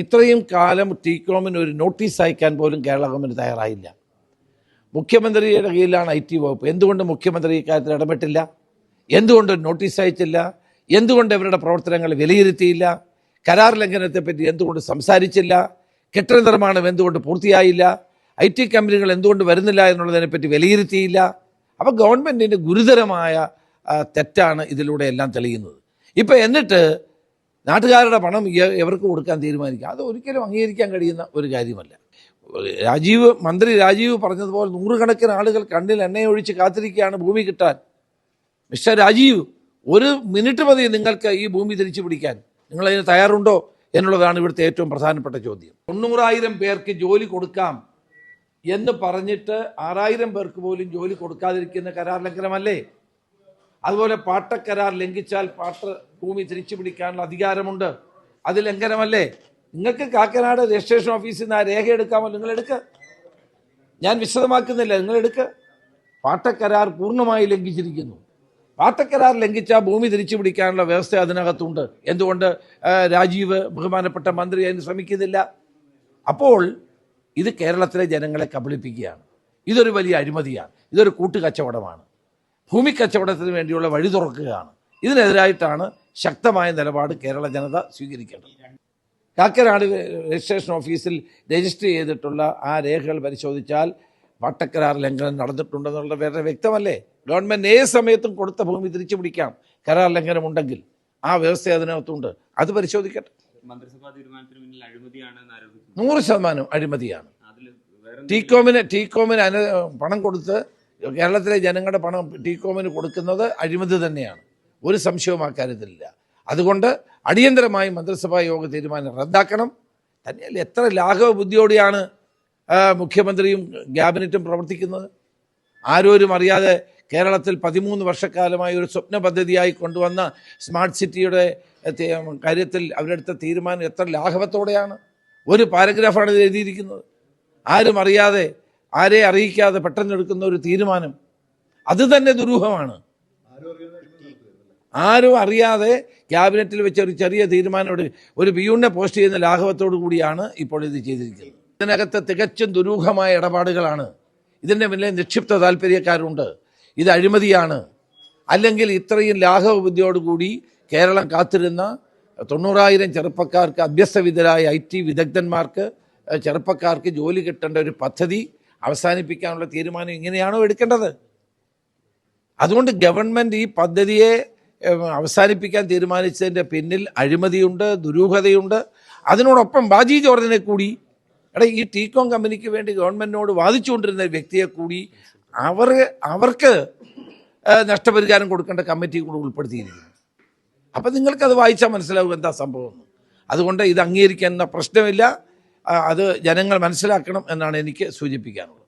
ഇത്രയും കാലം ടീകോമിന് ഒരു നോട്ടീസ് അയക്കാൻ പോലും കേരള ഗവൺമെന്റ് തയ്യാറായില്ല. മുഖ്യമന്ത്രിയുടെ കീഴിലാണ് ഐ ടി വകുപ്പ്. എന്തുകൊണ്ട് മുഖ്യമന്ത്രി ഇക്കാര്യത്തിൽ ഇടപെട്ടില്ല? എന്തുകൊണ്ട് നോട്ടീസ് അയച്ചില്ല? എന്തുകൊണ്ട് ഇവരുടെ പ്രവർത്തനങ്ങൾ വിലയിരുത്തിയില്ല? കരാർ ലംഘനത്തെപ്പറ്റി എന്തുകൊണ്ട് സംസാരിച്ചില്ല? കെട്ടിട നിർമ്മാണം എന്തുകൊണ്ട് പൂർത്തിയായില്ല? ഐ ടി കമ്പനികൾ എന്തുകൊണ്ട് വരുന്നില്ല എന്നുള്ളതിനെപ്പറ്റി വിലയിരുത്തിയില്ല? അപ്പോൾ ഗവൺമെന്റിന്റെ ഗുരുതരമായ തെറ്റാണ് ഇതിലൂടെ എല്ലാം തെളിയുന്നത്. ഇപ്പോൾ എന്നിട്ട് നാട്ടുകാരുടെ പണം എവർക്ക് കൊടുക്കാൻ തീരുമാനിക്കുക അത് ഒരിക്കലും അംഗീകരിക്കാൻ കഴിയുന്ന ഒരു കാര്യമല്ല. രാജീവ് മന്ത്രി രാജീവ് പറഞ്ഞതുപോലെ നൂറുകണക്കിന് ആളുകൾ കണ്ണിൽ എണ്ണയൊഴിച്ച് കാത്തിരിക്കുകയാണ് ഭൂമി കിട്ടാൻ. മിസ്റ്റർ രാജീവ് ഒരു മിനിറ്റ് മതി നിങ്ങൾക്ക് ഈ ഭൂമി തിരിച്ചു പിടിക്കാൻ. നിങ്ങൾ അതിന് തയ്യാറുണ്ടോ എന്നുള്ളതാണ് ഇവിടുത്തെ ഏറ്റവും പ്രധാനപ്പെട്ട ചോദ്യം. തൊണ്ണൂറായിരം പേർക്ക് ജോലി കൊടുക്കാം എന്ന് പറഞ്ഞിട്ട് ആറായിരം പേർക്ക് പോലും ജോലി കൊടുക്കാതിരിക്കുന്ന കരാർ ലംഘനമല്ലേ? അതുപോലെ പാട്ടക്കരാർ ലംഘിച്ചാൽ പാട്ട ഭൂമി തിരിച്ചു പിടിക്കാനുള്ള അധികാരമുണ്ട്. അത് ലംഘനമല്ലേ? നിങ്ങൾക്ക് കാക്കനാട് രജിസ്ട്രേഷൻ ഓഫീസിൽ നിന്ന് ആ രേഖ എടുക്കാമോ? നിങ്ങൾ എടുക്കുക ഞാൻ വിശദമാക്കുന്നില്ല. നിങ്ങൾ എടുക്കുക പാട്ടക്കരാർ പൂർണമായി ലംഘിച്ചിരിക്കുന്നു. പാട്ടക്കരാർ ലംഘിച്ച ഭൂമി തിരിച്ചു പിടിക്കാനുള്ള വ്യവസ്ഥ അതിനകത്തുണ്ട്. എന്തുകൊണ്ട്? രാജീവ് ബഹുമാനപ്പെട്ട മന്ത്രി അതിന് ശ്രമിക്കുന്നില്ല. അപ്പോൾ ഇത് കേരളത്തിലെ ജനങ്ങളെ കബളിപ്പിക്കുകയാണ്. ഇതൊരു വലിയ അഴിമതിയാണ്. ഇതൊരു കൂട്ടുകച്ചവടമാണ്. ഭൂമി കച്ചവടത്തിന് വേണ്ടിയുള്ള വഴി തുറക്കുകയാണ്. ഇതിനെതിരായിട്ടാണ് ശക്തമായ നിലപാട് കേരള ജനത സ്വീകരിക്കേണ്ടത്. കാക്കനാട് രജിസ്ട്രേഷൻ ഓഫീസിൽ രജിസ്റ്റർ ചെയ്തിട്ടുള്ള ആ രേഖകൾ പരിശോധിച്ചാൽ പട്ടക്കരാർ ലംഘനം നടന്നിട്ടുണ്ടെന്നുള്ള വേറെ വ്യക്തമല്ലേ? ഗവൺമെന്റ് ഏത് സമയത്തും കൊടുത്ത ഭൂമി തിരിച്ചു പിടിക്കാം. കരാർ ലംഘനം ഉണ്ടെങ്കിൽ ആ വ്യവസ്ഥ അതിനകത്തുണ്ട്. അത് പരിശോധിക്കട്ടെ. മന്ത്രിസഭാ തീരുമാനത്തിന് മുന്നിൽ അഴിമതിയാണ് നൂറ് ശതമാനം അഴിമതിയാണ്. ടീകോമിന് ടീകോമിന് അനു പണം കൊടുത്ത് കേരളത്തിലെ ജനങ്ങളുടെ പണം ടീകോമിന് കൊടുക്കുന്നത് അഴിമതി തന്നെയാണ്. ഒരു സംശയവും ആ കാര്യത്തിലില്ല. അതുകൊണ്ട് അടിയന്തരമായി മന്ത്രിസഭാ യോഗ തീരുമാനം റദ്ദാക്കണം. തന്നെയല്ല എത്ര ലാഘവ ബുദ്ധിയോടെയാണ് മുഖ്യമന്ത്രിയും ക്യാബിനറ്റും പ്രവർത്തിക്കുന്നത്. ആരോരും അറിയാതെ കേരളത്തിൽ പതിമൂന്ന് വർഷക്കാലമായി ഒരു സ്വപ്ന പദ്ധതിയായി കൊണ്ടുവന്ന സ്മാർട്ട് സിറ്റിയുടെ കാര്യത്തിൽ അവരെടുത്ത തീരുമാനം എത്ര ലാഘവത്തോടെയാണ്. ഒരു പാരഗ്രാഫാണ് ഇത് എഴുതിയിരിക്കുന്നത്. ആരും അറിയാതെ ആരെ അറിയിക്കാതെ പെട്ടെന്ന് എടുക്കുന്ന ഒരു തീരുമാനം അത് തന്നെ ദുരൂഹമാണ്. ആരും അറിയാതെ ക്യാബിനറ്റിൽ വെച്ച ഒരു ചെറിയ തീരുമാനം ഒരു പിയൂണിനെ പോസ്റ്റ് ചെയ്യുന്ന ലാഘവത്തോടു കൂടിയാണ് ഇപ്പോൾ ഇത് ചെയ്തിരിക്കുന്നത്. ഇതിനകത്ത് തികച്ചും ദുരൂഹമായ ഇടപാടുകളാണ്. ഇതിന്റെ പിന്നിലെ നിക്ഷിപ്ത താല്പര്യക്കാരുണ്ട് ഇത് അഴിമതിയാണ്. അല്ലെങ്കിൽ ഇത്രയും ലാഘവ ബുദ്ധിയോടുകൂടി കേരളം കാത്തിരുന്ന തൊണ്ണൂറായിരം ചെറുപ്പക്കാർക്ക് അഭ്യസ്തവിധരായ ഐ ടി വിദഗ്ധന്മാർക്ക് ചെറുപ്പക്കാർക്ക് ജോലി കിട്ടേണ്ട ഒരു പദ്ധതി അവസാനിപ്പിക്കാനുള്ള തീരുമാനം ഇങ്ങനെയാണോ എടുക്കേണ്ടത്? അതുകൊണ്ട് ഗവൺമെന്റ് ഈ പദ്ധതിയെ അവസാനിപ്പിക്കാൻ തീരുമാനിച്ചതിന്റെ പിന്നിൽ അഴിമതിയുണ്ട് ദുരൂഹതയുണ്ട്. അതിനോടൊപ്പം ബാജി ജോർജിനെ കൂടി എടാ ഈ ടീകോം കമ്പനിക്ക് വേണ്ടി ഗവൺമെന്റിനോട് വാദിച്ചുകൊണ്ടിരുന്ന വ്യക്തിയെ കൂടി അവർ അവർക്ക് നഷ്ടപരിഹാരം കൊടുക്കേണ്ട കമ്മിറ്റി കൂടെ ഉൾപ്പെടുത്തിയിരിക്കുന്നു. അപ്പം നിങ്ങൾക്കത് വായിച്ചാൽ മനസ്സിലാവും എന്താ സംഭവം. അതുകൊണ്ട് ഇത് അംഗീകരിക്കാൻ പ്രശ്നമില്ല. അത് ജനങ്ങൾ മനസ്സിലാക്കണം എന്നാണ് എനിക്ക് സൂചിപ്പിക്കാനുള്ളത്.